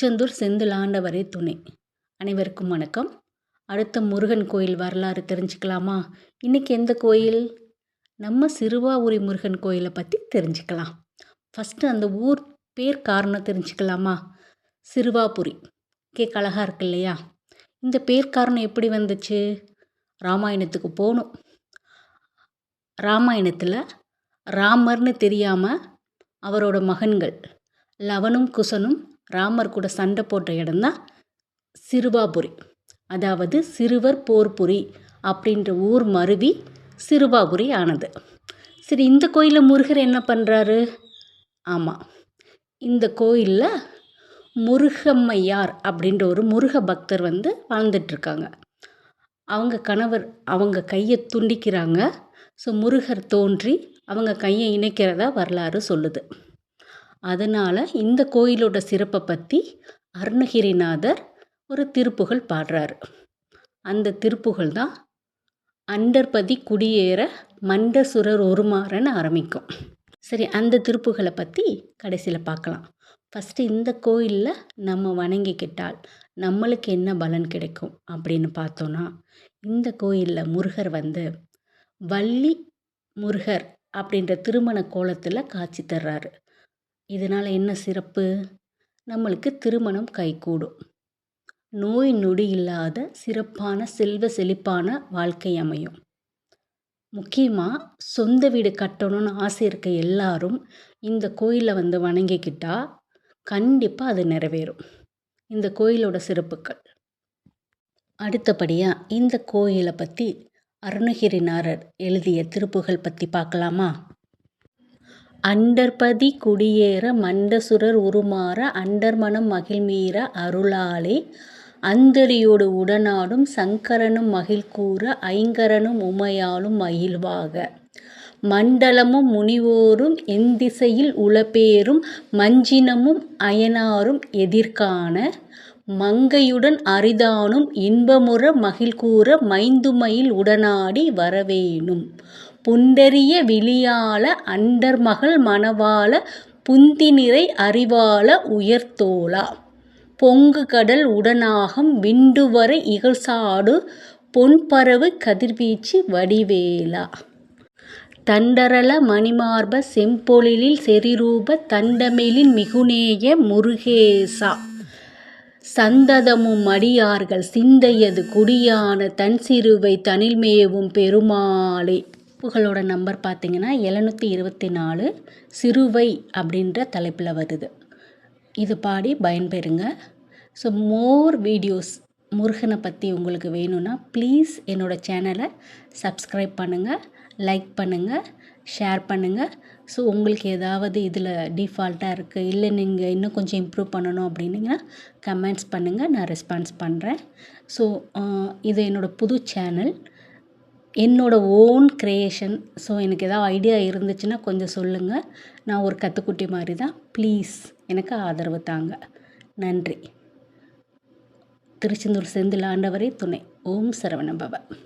திருச்செந்தூர் செந்திலாண்டவரே துணை. அனைவருக்கும் வணக்கம். அடுத்த முருகன் கோயில் வரலாறு தெரிஞ்சுக்கலாமா? இன்றைக்கி எந்த கோயில்? நம்ம சிறுவாபுரி முருகன் கோயிலை பற்றி தெரிஞ்சுக்கலாம். ஃபஸ்ட்டு அந்த ஊர் பேர் காரணம் தெரிஞ்சுக்கலாமா? சிறுவாபுரி. கேட்க அழகாக இருக்கு இல்லையா? இந்த பேர் காரணம் எப்படி வந்துச்சு? ராமாயணத்துக்கு போகணும். ராமாயணத்தில் ராமர்னு தெரியாமல் அவரோட மகன்கள் லவனும் குசனும் ராமர் கூட சண்டை போட்ட இடம்தான் சிறுவாபுரி. அதாவது சிறுவர் போர்புரி அப்படின்ற ஊர் மருவி சிறுவாபுரி ஆனது. சரி இந்த கோயிலில் முருகர் என்ன பண்ணுறாரு ஆமாம் இந்த கோயிலில் முருகம்மையார் அப்படின்ற ஒரு முருக பக்தர் வந்து வாழ்ந்துட்டுருக்காங்க அவங்க கணவர் அவங்க கையை துண்டிக்கிறாங்க. ஸோ முருகர் தோன்றி அவங்க கையை இணைக்கிறதா வரலாறு சொல்லுது. அதனால் இந்த கோயிலோட சிறப்பை பற்றி அருணகிரிநாதர் ஒரு திருப்புகழ் பாடுறார். அந்த திருப்புகழ் தான் அண்டர்பதி குடியேற மண்டசுரர் ஒருமாறன்னு ஆரம்பிக்கும். சரி அந்த திருப்புகளை பற்றி கடைசியில் பார்க்கலாம். ஃபஸ்ட்டு இந்த கோயிலில் நம்ம வணங்கிக்கிட்டால் நம்மளுக்கு என்ன பலன் கிடைக்கும் அப்படின்னு பார்த்தோன்னா இந்த கோயிலில் முருகர் வந்து வள்ளி முருகர் அப்படின்ற திருமண கோலத்தில் காட்சி தர்றாரு. இதனால் என்ன சிறப்பு? நம்மளுக்கு திருமணம் கைகூடும். நோய் நொடி இல்லாத சிறப்பான செல்வ செழிப்பான வாழ்க்கை அமையும். முக்கியமாக சொந்த வீடு கட்டணும்னு ஆசை இருக்க எல்லாரும் இந்த கோயிலை வந்து வணங்கிக்கிட்டா கண்டிப்பாக அது நிறைவேறும். இந்த கோயிலோட சிறப்புகள். அடுத்தபடியாக இந்த கோயிலை பற்றி அருணகிரிநாரர் எழுதிய திருப்புகள் பற்றி பார்க்கலாமா? அண்டர்பதி குடியேற மண்டசுரர் உருமாற அண்டர்மனம் மகிழ்மீற அருளாலே. அந்தரியோடு உடனாடும் சங்கரனும் மகிழ்கூற ஐங்கரனும் உமையாலும் மகிழ்வாக. மண்டலமும் முனிவோரும் எந்திசையில் உளப்பேரும் மஞ்சினமும் அயனாரும் எதிர்காண. மங்கையுடன் அரிதானும் இன்பமுற மகிழ்கூற மைந்துமயில் உடனாடி வரவேணும். புண்டரிய விழியால அண்டர்மகள் மணவாள புந்திநிறை அறிவாள உயர்த்தோளா. பொங்கு கடல் உடனாகம் விண்டுவரை இகழ்சாடு பொன்பரவு கதிர்வீச்சு வடிவேலா தண்டரள மணிமார்ப செம்பொழிலில் செரிரூப தண்டமிழின் மிகுநேய முருகேசா. சந்ததமும் அடியார்கள் சிந்தையது குடியான தன் சிறுவை தனில்மேவும் பெருமாளே. புகளோட நம்பர் பார்த்திங்கன்னா எழுநூற்றி இருபத்தி நாலு சிறுவை அப்படின்ற தலைப்பில் வருது. இது பாடி பயன்பெறுங்க. ஸோ மோர் வீடியோஸ் முருகனை பற்றி உங்களுக்கு வேணும்னா ப்ளீஸ் என்னோடய சேனலை சப்ஸ்கிரைப் பண்ணுங்கள் லைக் பண்ணுங்கள் ஷேர் பண்ணுங்கள் ஸோ உங்களுக்கு ஏதாவது இதில் டிஃபால்ட்டாக இருக்குது இல்லை நீங்கள் இன்னும் கொஞ்சம் இம்ப்ரூவ் பண்ணணும் அப்படின்னிங்கன்னா கமெண்ட்ஸ் பண்ணுங்கள் நான் ரெஸ்பான்ஸ் பண்ணுறேன் ஸோ இது என்னோடய புது சேனல் என்னோடய ஓன் க்ரியேஷன் ஸோ எனக்கு ஏதாவது ஐடியா இருந்துச்சுன்னா கொஞ்சம் சொல்லுங்கள் நான் ஒரு கற்றுக்குட்டி மாதிரி தான். ப்ளீஸ் எனக்கு ஆதரவு தாங்க. நன்றி. திருச்செந்தூர் செந்தில் ஆண்டவரே துணை. ஓம் சரவண பவ.